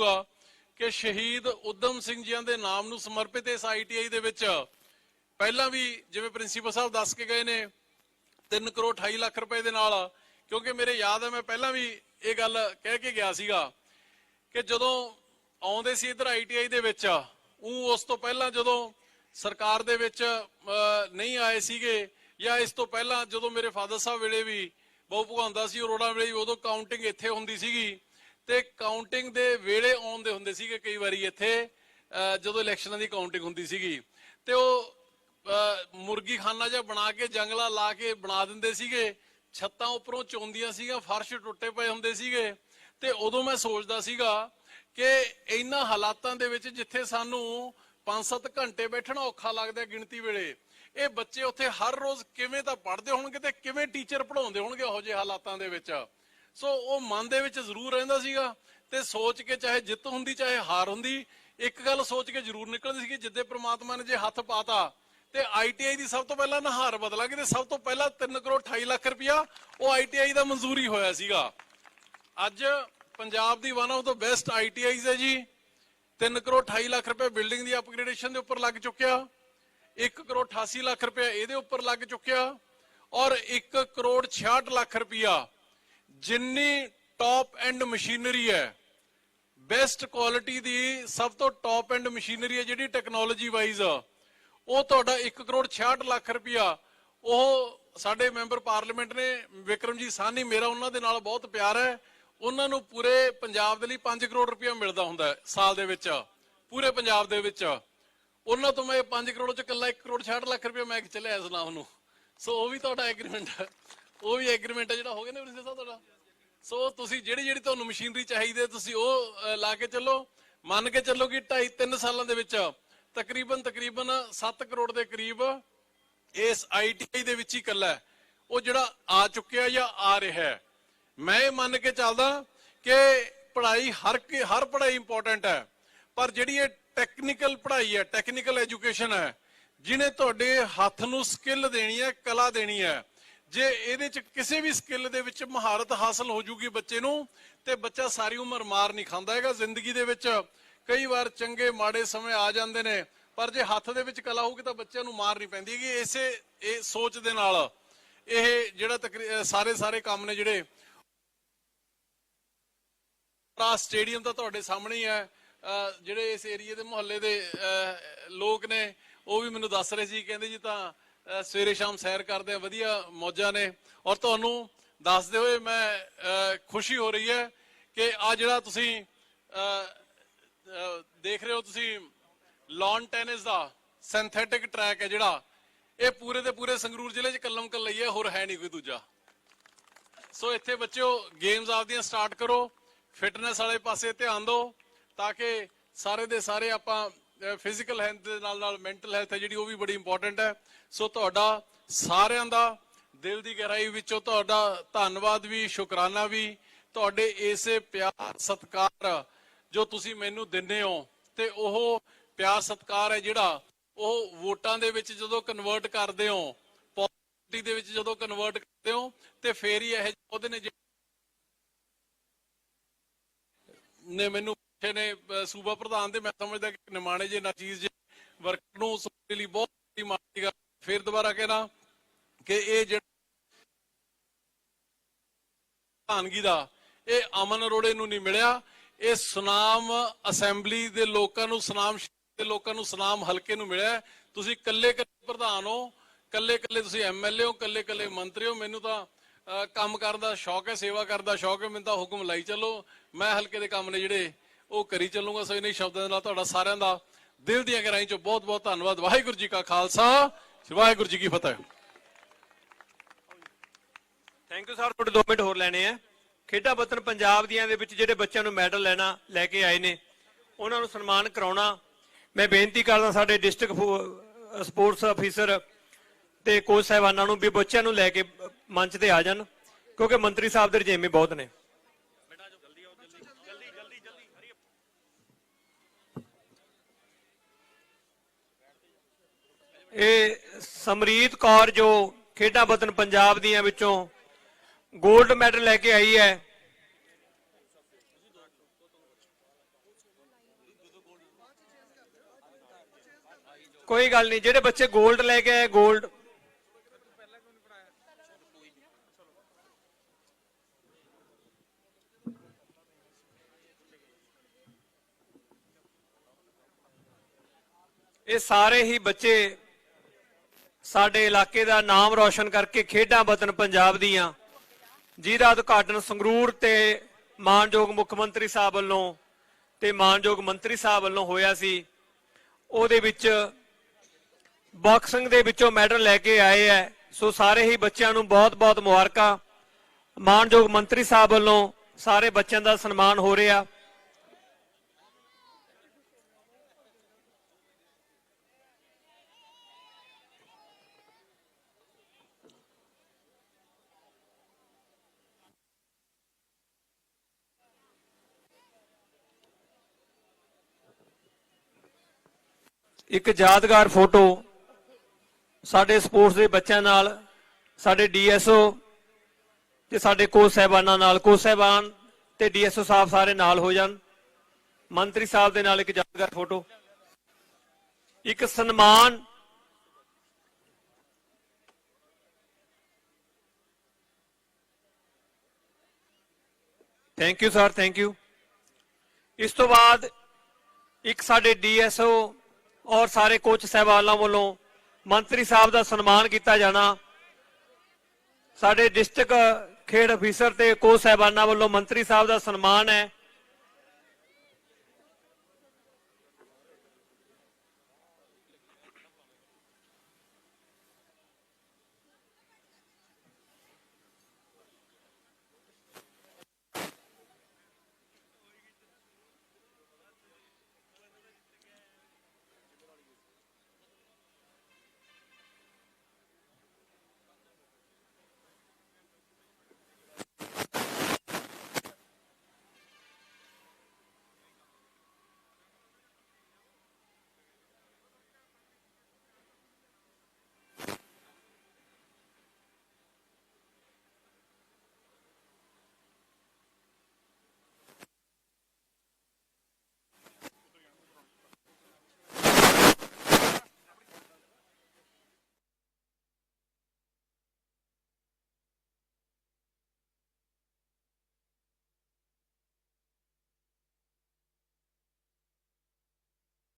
ਜਾਊਗਾ ਕਿ ਸ਼ਹੀਦ ਉਦਮ ਸਿੰਘ ਜੀਆਂ ਦੇ ਨਾਮ ਨੂੰ ਸਮਰਪਿਤ ਇਸ ਆਈਟੀਆਈ ਦੇ ਵਿੱਚ ਪਹਿਲਾਂ ਵੀ ਜਿਵੇਂ ਪ੍ਰਿੰਸੀਪਲ ਸਾਹਿਬ ਦੱਸ ਕੇ ਗਏ ਨੇ 3 ਕਰੋੜ 28 ਲੱਖ ਰੁਪਏ ਦੇ ਨਾਲ, ਕਿਉਂਕਿ ਮੇਰੇ ਯਾਦ ਹੈ ਮੈਂ ਪਹਿਲਾਂ ਵੀ ਇਹ ਗੱਲ ਕਹਿ ਕੇ ਗਿਆ ਸੀਗਾ ਕਿ ਜਦੋਂ ਆਉਂਦੇ ਸੀ ਇਧਰ ਆਈਟੀਆਈ ਦੇ ਵਿੱਚ, ਉਹ ਉਸ ਤੋਂ ਪਹਿਲਾਂ ਜਦੋਂ ਸਰਕਾਰ ਦੇ ਵਿੱਚ ਨਹੀਂ ਆਏ ਸੀਗੇ ਜਾਂ ਇਸ ਤੋਂ ਪਹਿਲਾਂ ਜਦੋਂ ਮੇਰੇ ਫਾਦਰ ਸਾਹਿਬ ਵੇਲੇ ਵੀ ਬਹੁ ਭਗਵਾਨਦਾ ਸੀ, ਅਰੋੜਾ ਵੇਲੇ ਉਦੋਂ ਕਾਊਂਟਿੰਗ ਇੱਥੇ ਹੁੰਦੀ ਸੀਗੀ ਤੇ ਕਾਊਂਟਿੰਗ ਦੇ ਵੇਲੇ ਆਉਣ ਦੇ ਹੁੰਦੇ ਸੀਗੇ ਕਈ ਵਾਰੀ ਇੱਥੇ ਜਦੋਂ ਇਲੈਕਸ਼ਨਾਂ ਦੀ ਕਾਊਂਟਿੰਗ ਹੁੰਦੀ ਸੀਗੀ। ਤੇ ਉਹ ਮੁਰਗੀ ਖਾਨਾ ਜਿਹਾ ਬਣਾ ਕੇ, ਜੰਗਲਾ ਲਾ ਕੇ ਬਣਾ ਦਿੰਦੇ ਸੀਗੇ। ਛੱਤਾਂ ਉੱਪਰੋਂ ਚੋਂਦੀਆਂ ਸੀਗੀਆਂ, ਫਰਸ਼ ਟੁੱਟੇ ਪਏ ਹੁੰਦੇ ਸੀਗੇ। ਤੇ ਉਦੋਂ ਮੈਂ ਸੋਚਦਾ ਸੀਗਾ ਕਿ ਇਹਨਾਂ ਹਾਲਾਤਾਂ ਦੇ ਵਿੱਚ ਜਿੱਥੇ ਸਾਨੂੰ 5-7 ਘੰਟੇ ਬੈਠਣਾ ਔਖਾ ਲੱਗਦਾ ਗਿਣਤੀ ਵੇਲੇ, ਇਹ ਬੱਚੇ ਉੱਥੇ ਹਰ ਰੋਜ਼ ਕਿਵੇਂ ਤਾਂ ਪੜ੍ਹਦੇ ਹੋਣਗੇ ਤੇ ਕਿਵੇਂ ਟੀਚਰ ਪੜਾਉਂਦੇ ਹੋਣਗੇ ਉਹੋ ਜਿਹੇ ਹਾਲਾਤਾਂ ਦੇ ਵਿੱਚ। ਸੋ ਉਹ ਮਨ ਦੇ ਵਿੱਚ ਜ਼ਰੂਰ ਰਹਿੰਦਾ ਸੀਗਾ ਤੇ ਸੋਚ ਕੇ ਚਾਹੇ ਜਿੱਤ ਹੁੰਦੀ, ਚਾਹੇ ਹਾਰ ਹੁੰਦੀ, ਇੱਕ ਗੱਲ ਸੋਚ ਕੇ ਜ਼ਰੂਰ ਨਿਕਲਦੀ ਸੀ ਕਿ ਜਿੱਦੇ ਪ੍ਰਮਾਤਮਾ ਨੇ ਜੇ ਹੱਥ ਪਾਤਾ ਤੇ ਆਈਟੀਆਈ ਦੀ ਸਭ ਤੋਂ ਪਹਿਲਾਂ ਨਹਾਰ ਬਦਲਾਂਗੇ ਤੇ ਸਭ ਤੋਂ ਪਹਿਲਾਂ 3 ਕਰੋੜ 28 ਲੱਖ ਰੁਪਇਆ ਉਹ ਆਈਟੀਆਈ ਦਾ ਮਨਜ਼ੂਰੀ ਹੋਇਆ ਸੀਗਾ। ਅੱਜ ਪੰਜਾਬ ਦੀ one of the best ITIs ਹੈ ਜੀ। 3 ਕਰੋੜ 28 ਲੱਖ ਰੁਪਏ ਬਿਲਡਿੰਗ ਦੀ ਅਪਗ੍ਰੇਡੇਸ਼ਨ ਦੇ ਉੱਪਰ ਲੱਗ ਚੁੱਕਿਆ 1 ਕਰੋੜ 88 ਲੱਖ ਰੁਪਏ ਇਹਦੇ ਉੱਪਰ ਲੱਗ ਚੁੱਕਿਆ ਔਰ 1 ਕਰੋੜ 66 ਲੱਖ ਰੁਪਇਆ ਜਿੰਨੀ ਟੌਪ ਐਂਡ ਮਸ਼ੀਨਰੀ ਹੈ ਬੈਸਟ ਕੁਆਲਿਟੀ ਦੀ ਸਭ ਤੋਂ ਟੌਪ ਐਂਡ ਮਸ਼ੀਨਰੀ ਹੈ ਜਿਹੜੀ ਟੈਕਨੋਲੋਜੀ ਵਾਈਜ਼ ਉਹ ਤੁਹਾਡਾ 1 ਕਰੋੜ 66 ਲੱਖ ਰੁਪਇਆ। ਉਹ ਸਾਡੇ ਮੈਂਬਰ ਪਾਰਲੀਮੈਂਟ ਨੇ, ਵਿਕਰਮਜੀਤ ਸਾਹਨੀ ਮੇਰਾ ਉਹਨਾਂ ਦੇ ਨਾਲ ਬਹੁਤ ਪਿਆਰ ਹੈ। ਉਹਨਾਂ ਨੂੰ ਪੂਰੇ ਪੰਜਾਬ ਦੇ ਲਈ 5 ਕਰੋੜ ਰੁਪਇਆ ਮਿਲਦਾ ਹੁੰਦਾ ਸਾਲ ਦੇ ਵਿੱਚ, ਪੂਰੇ ਪੰਜਾਬ ਦੇ ਵਿੱਚ। ਉਹਨਾਂ ਤੋਂ ਮੈਂ 5 ਕਰੋੜ ਚ ਇਕੱਲਾ 1 ਕਰੋੜ 66 ਲੱਖ ਰੁਪਇਆ ਮੈਂ ਚਲਿਆ ਇਸ ਨਾਮ ਨੂੰ। ਸੋ ਉਹ ਵੀ ਤੁਹਾਡਾ ਐਗਰੀਮੈਂਟ ਹੈ। ਉਹ ਵੀ ਐਗਰੀਮੈਂਟ ਹੈ ਜਿਹੜਾ ਹੋ ਗਿਆ ਨਾ ਪ੍ਰਿੰਸੀਪਲ ਸਾਹਿਬ ਤੁਹਾਡਾ। ਸੋ ਤੁਸੀਂ ਜਿਹੜੀ ਜਿਹੜੀ ਤੁਹਾਨੂੰ ਮਸ਼ੀਨਰੀ ਚਾਹੀਦੀ ਹੈ ਤੁਸੀਂ ਉਹ ਅਹ, ਲਾ ਕੇ ਚੱਲੋ। ਮੰਨ ਕੇ ਚੱਲੋ ਕਿ 2.5 3 ਸਾਲਾਂ ਦੇ ਵਿੱਚ ਤਕਰੀਬਨ ਤਕਰੀਬਨ 7 ਕਰੋੜ ਦੇ ਕਰੀਬ ਇਸ ਆਈਟੀਆਈ ਦੇ ਵਿੱਚ ਹੀ ਇਕੱਲਾ ਹੈ। ਉਹ ਜਿਹੜਾ ਆ ਚੁੱਕਿਆ ਜਾਂ ਆ ਰਿਹਾ ਹੈ। ਮੈਂ ਇਹ ਮੰਨ ਕੇ ਚੱਲਦਾ ਕਿ ਪੜ੍ਹਾਈ ਹਰ ਕੀ- ਹਰ ਪੜ੍ਹਾਈ ਇੰਪੋਰਟੈਂਟ ਹੈ। ਪਰ ਜਿਹੜੀ ਇਹ ਟੈਕਨੀਕਲ ਪੜ੍ਹਾਈ ਹੈ ਟੈਕਨੀਕਲ ਐਜੂਕੇਸ਼ਨ ਹੈ ਜਿਹਨੇ ਤੁਹਾਡੇ ਹੱਥ ਨੂੰ ਸਕਿੱਲ ਦੇਣੀ ਹੈ ਕਲਾ ਦੇਣੀ ਹੈ ਜੇ ਇਹਦੇ ਚ ਕਿਸੇ ਵੀ ਸਕਿੱਲ ਦੇ ਵਿੱਚ ਮਹਾਰਤ ਹਾਸਲ ਹੋ ਜੂਗੀ ਬੱਚੇ ਨੂੰ ਤੇ ਬੱਚਾ ਸਾਰੀ ਉਮਰ ਮਾਰ ਨਹੀਂ ਖਾਂਦਾ ਹੈਗਾ। ਜ਼ਿੰਦਗੀ ਦੇ ਵਿੱਚ ਕਈ ਵਾਰ ਚੰਗੇ ਮਾੜੇ ਸਮੇਂ ਆ ਜਾਂਦੇ ਨੇ ਪਰ ਜੇ ਹੱਥ ਦੇ ਵਿੱਚ ਕਲਾ ਹੋਊਗੀ ਤਾਂ ਬੱਚਿਆਂ ਨੂੰ ਮਾਰ ਨਹੀਂ ਪੈਂਦੀ ਹੈਗੀ। ਇਸੇ ਇਹ ਸੋਚ ਦੇ ਨਾਲ ਇਹ ਜਿਹੜਾ ਤਕਰੀ- ਸਾਰੇ ਸਾਰੇ ਕੰਮ ਨੇ ਜਿਹੜੇ ਆ ਸਟੇਡੀਅਮ ਤਾਂ ਤੁਹਾਡੇ ਸਾਹਮਣੇ ਹੀ ਹੈ। ਅਹ ਜਿਹੜੇ ਇਸ ਏਰੀਏ ਦੇ ਮੁਹੱਲੇ ਦੇ ਅਹ, ਲੋਕ ਨੇ ਉਹ ਵੀ ਮੈਨੂੰ ਦੱਸ ਰਹੇ ਸੀ। ਕਹਿੰਦੇ ਜੀ ਤਾਂ ਸਵੇਰੇ ਸ਼ਾਮ ਸੈਰ ਕਰਦੇ ਆ, ਵਧੀਆ ਮੌਜਾਂ ਨੇ। ਔਰ ਤੁਹਾਨੂੰ ਦੱਸਦੇ ਹੋਏ ਮੈਂ ਖੁਸ਼ੀ ਹੋ ਰਹੀ ਹੈ ਕਿ ਆ ਜਿਹੜਾ ਤੁਸੀਂ ਦੇਖ ਰਹੇ ਹੋ ਤੁਸੀਂ ਲਾਨ ਟੈਨਿਸ ਦਾ ਸਿੰਥੈਟਿਕ ਟਰੈਕ ਹੈ ਜਿਹੜਾ। ਇਹ ਪੂਰੇ ਦੇ ਪੂਰੇ ਸੰਗਰੂਰ ਜ਼ਿਲ੍ਹੇ 'ਚ ਕੱਲਮ ਕੱਲਈ ਹੈ, ਹੋਰ ਹੈ ਨਹੀਂ ਕੋਈ ਦੂਜਾ। ਸੋ ਇੱਥੇ ਬੱਚਿਓ ਗੇਮਸ ਆਪਦੀਆਂ ਸਟਾਰਟ ਕਰੋ ਫਿਟਨੈਸ ਵਾਲੇ ਪਾਸੇ ਧਿਆਨ ਦਿਓ, ਤਾਂ ਕਿ ਸਾਰੇ ਦੇ ਸਾਰੇ ਆਪਾਂ ਫਿਜ਼ੀਕਲ ਹੈਲਥ ਦੇ ਨਾਲ ਨਾਲ ਮੈਂਟਲ ਹੈਲਥ ਹੈ ਜਿਹੜੀ, ਉਹ ਵੀ ਬੜੀ ਇੰਪੋਰਟੈਂਟ ਹੈ। ਸੋ ਤੁਹਾਡਾ ਸਾਰਿਆਂ ਦਾ ਦਿਲ ਦੀ ਗਹਿਰਾਈ ਵਿੱਚੋਂ ਤੁਹਾਡਾ ਧੰਨਵਾਦ ਵੀ, ਸ਼ੁਕਰਾਨਾ ਵੀ। ਤੁਹਾਡੇ ਇਸੇ ਪਿਆਰ, ਸਤਿਕਾਰ ਜੋ ਤੁਸੀਂ ਮੈਨੂੰ ਦਿੰਦੇ ਹੋ, ਤੇ ਉਹ ਪਿਆਰ, ਸਤਿਕਾਰ ਹੈ ਜਿਹੜਾ, ਉਹ ਵੋਟਾਂ ਦੇ ਵਿੱਚ ਜਦੋਂ ਕਨਵਰਟ ਕਰਦੇ ਹੋ, ਪਾਰਟੀ ਦੇ ਵਿੱਚ ਜਦੋਂ ਕਨਵਰਟ ਕਰਦੇ ਹੋ, ਤੇ ਫੇਰ ਹੀ ਇਹ ਉਹਦੇ ਨੇ ਨੇ ਮੈਨੂੰ ਪੁੱਛੇ ਨੇ ਸੂਬਾ ਪ੍ਰਧਾਨ ਦੇ, ਮੈਂ ਸਮਝਦਾ ਕਿ ਨਿਮਾਣੇ ਜੇ ਨਾ ਜੇ ਵਰਕ ਨੂੰ ਉਸ ਲਈ ਬਹੁਤ ਹੀ ਮਾੜੀ ਗੱਲ ਫਿਰ ਦੁਬਾਰਾ ਕਹਿਣਾ ਕਿ ਇਹ ਜਿਹੜਾ ਪ੍ਰਧਾਨਗੀ ਦਾ, ਇਹ ਅਮਨ ਅਰੋੜੇ ਨੂੰ ਨਹੀਂ ਮਿਲਿਆ। ਇਹ ਸੁਨਾਮ ਅਸੈਂਬਲੀ ਦੇ ਲੋਕਾਂ ਨੂੰ, ਸੁਨਾਮ ਦੇ ਲੋਕਾਂ ਨੂੰ, ਸੁਨਾਮ ਹਲਕੇ ਨੂੰ ਮਿਲਿਆ ਤੁਸੀਂ ਕੱਲੇ ਕੱਲੇ ਪ੍ਰਧਾਨ ਹੋ ਕੱਲੇ ਕੱਲੇ ਤੁਸੀਂ ਐਮਐਲਏ ਹੋ ਕੱਲੇ ਕੱਲੇ ਮੰਤਰੀ ਹੋ। ਮੈਨੂੰ ਤਾਂ ਕੰਮ ਕਰਨ ਦਾ ਸ਼ੌਕ ਹੈ, ਸੇਵਾ ਕਰਨ ਦਾ ਸ਼ੌਕ ਹੈ। ਮੈਨੂੰ ਤਾਂ ਹੁਕਮ ਲਾਈ ਚੱਲੋ। ਮੈਂ ਹਲਕੇ ਦੇ ਕੰਮ ਨੇ ਜਿਹੜੇ ਉਹ ਕਰੀ ਚੱਲੂਗਾ ਸੋ ਇਨੀ ਸ਼ਬਦਾਂ ਦੇ ਨਾਲ ਤੁਹਾਡਾ ਸਾਰਿਆਂ ਦਾ ਦਿਲ ਦੀਆਂ ਗਹਿਰਾਈਆਂ ਚੋਂ ਬਹੁਤ ਬਹੁਤ ਧੰਨਵਾਦ। ਵਾਹਿਗੁਰੂ ਜੀ ਕਾ ਖਾਲਸਾ, ਵਾਹਿਗੁਰੂ ਜੀ ਕੀ ਫਤਿਹ। ਥੈਂਕ ਯੂ ਸਰ ਤੁਹਾਡੇ 2 ਮਿੰਟ ਹੋਰ ਲੈਣੇ ਆ। ਖੇਡਾਂ ਵਤਨ ਪੰਜਾਬ ਦੀਆਂ ਦੇ ਵਿੱਚ ਜਿਹੜੇ ਬੱਚਿਆਂ ਨੂੰ ਮੈਡਲ ਲੈਣਾ, ਲੈ ਕੇ ਆਏ ਨੇ, ਉਹਨਾਂ ਨੂੰ ਸਨਮਾਨ ਕਰਾਉਣਾ। ਮੈਂ ਬੇਨਤੀ ਕਰਦਾ ਸਾਡੇ ਡਿਸਟ੍ਰਿਕਟ ਸਪੋਰਟਸ ਅਫੀਸਰ ਤੇ ਕੋਚ ਸਾਹਿਬਾਨਾਂ ਨੂੰ ਵੀ ਬੱਚਿਆਂ ਨੂੰ ਲੈ ਕੇ ਮੰਚ ਤੇ ਆ ਜਾਣ, ਕਿਉਂਕਿ ਮੰਤਰੀ ਸਾਹਿਬ ਦੇ ਰਜੇਮੇ ਬਹੁਤ ਨੇ। ਇਹ ਸਮਰੀਤ ਕੌਰ ਜੋ ਖੇਡਾਂ ਵਤਨ ਪੰਜਾਬ ਦੀਆਂ ਵਿੱਚੋਂ 골ਡ ਮੈਡਲ ਲੈ ਕੇ ਆਈ ਹੈ। ਕੋਈ ਗੱਲ ਨਹੀਂ, ਜਿਹੜੇ ਬੱਚੇ 골ਡ ਲੈ ਕੇ ਆਏ 골ਡ ਇਹ ਸਾਰੇ ਹੀ ਬੱਚੇ ਸਾਡੇ ਇਲਾਕੇ ਦਾ ਨਾਮ ਰੌਸ਼ਨ ਕਰਕੇ ਖੇਡਾਂ ਵਤਨ ਪੰਜਾਬ ਦੀਆਂ। ਜਿਹਦਾ ਉਦਘਾਟਨ ਸੰਗਰੂਰ ਤੇ ਮਾਨਯੋਗ ਮੁੱਖ ਮੰਤਰੀ ਸਾਹਿਬ ਵੱਲੋਂ ਤੇ ਮਾਨਯੋਗ ਮੰਤਰੀ ਸਾਹਿਬ ਵੱਲੋਂ ਹੋਇਆ ਸੀ। ਉਹਦੇ ਵਿੱਚ ਬਾਕਸਿੰਗ ਦੇ ਵਿੱਚੋਂ ਮੈਡਲ ਲੈ ਕੇ ਆਏ ਐ। ਸੋ ਸਾਰੇ ਹੀ ਬੱਚਿਆਂ ਨੂੰ ਬਹੁਤ-ਬਹੁਤ ਮੁਬਾਰਕਾਂ। ਮਾਨਯੋਗ ਮੰਤਰੀ ਸਾਹਿਬ ਵੱਲੋਂ ਸਾਰੇ ਬੱਚਿਆਂ ਦਾ ਸਨਮਾਨ ਹੋ ਰਿਹਾ। ਇੱਕ ਯਾਦਗਾਰ ਫੋਟੋ ਸਾਡੇ ਸਪੋਰਟਸ ਦੇ ਬੱਚਿਆਂ ਨਾਲ, ਸਾਡੇ ਡੀਐਸਓ ਤੇ ਸਾਡੇ ਕੋਚ ਸਹਿਬਾਨਾਂ ਨਾਲ। ਕੋਚ ਸਹਿਬਾਨ ਤੇ ਡੀਐਸਓ ਸਾਹਿਬ ਸਾਰੇ ਨਾਲ ਹੋ ਜਾਣ। ਮੰਤਰੀ ਸਾਹਿਬ ਦੇ ਨਾਲ ਇੱਕ ਯਾਦਗਾਰ ਫੋਟੋ। ਇੱਕ ਸਨਮਾਨ thank you sir thank you ਇਸ ਤੋਂ ਬਾਅਦ ਇੱਕ ਸਾਡੇ ਡੀਐਸਓ ਔਰ ਸਾਰੇ ਕੋਚ ਸਹਿਬਾਨਾਂ ਵੱਲੋਂ ਮੰਤਰੀ ਸਾਹਿਬ ਦਾ ਸਨਮਾਨ ਕੀਤਾ ਜਾਣਾ। ਸਾਡੇ ਡਿਸਟ੍ਰਿਕਟ ਖੇਡ ਅਫੀਸਰ ਤੇ ਕੋਚ ਸਹਿਬਾਨਾਂ ਵੱਲੋਂ ਮੰਤਰੀ ਸਾਹਿਬ ਦਾ ਸਨਮਾਨ ਹੈ।